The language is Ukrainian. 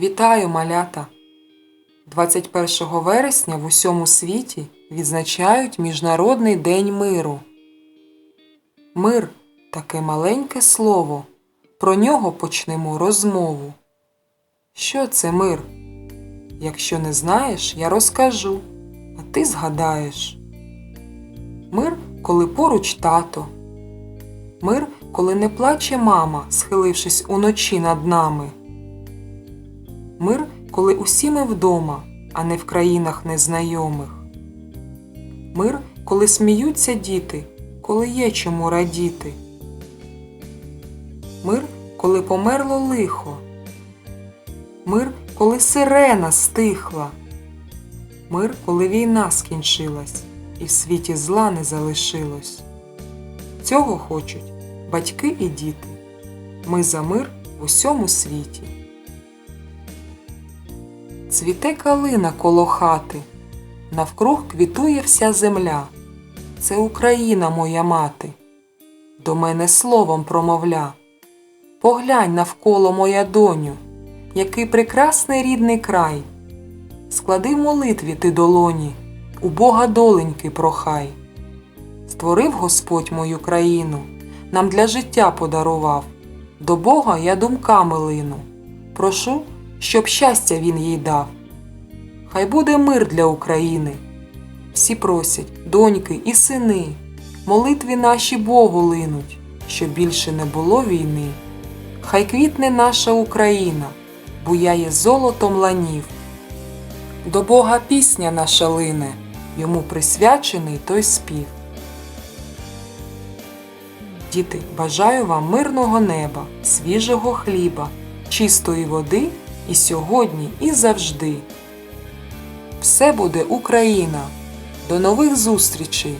Вітаю, малята! 21 вересня в усьому світі відзначають Міжнародний день миру. Мир таке маленьке слово. Про нього почнемо розмову. Що це мир? Якщо не знаєш, я розкажу, а ти згадаєш. Мир, коли поруч тато. Мир, коли не плаче мама, схилившись уночі над нами. Мир, коли усі ми вдома, а не в країнах незнайомих. Мир, коли сміються діти, коли є чому радіти. Мир, коли померло лихо. Мир, коли сирена стихла. Мир, коли війна скінчилась і в світі зла не залишилось. Цього хочуть батьки і діти. Ми за мир в усьому світі. Цвіте калина коло хати, навкруг квітує вся земля. Це Україна моя мати, до мене словом промовля. Поглянь навколо моя доню, який прекрасний рідний край. Склади в молитві ти долоні, у Бога доленьки прохай. Створив Господь мою країну, нам для життя подарував. До Бога я думками лину. Прошу, щоб щастя він їй дав. Хай буде мир для України. Всі просять, доньки і сини, молитві наші Богу линуть, щоб більше не було війни. Хай квітне наша Україна, буяє золотом ланів. До Бога пісня наша лине, йому присвячений той спів. Діти, бажаю вам мирного неба, свіжого хліба, чистої води і сьогодні, і завжди. Все буде Україна. До нових зустрічей!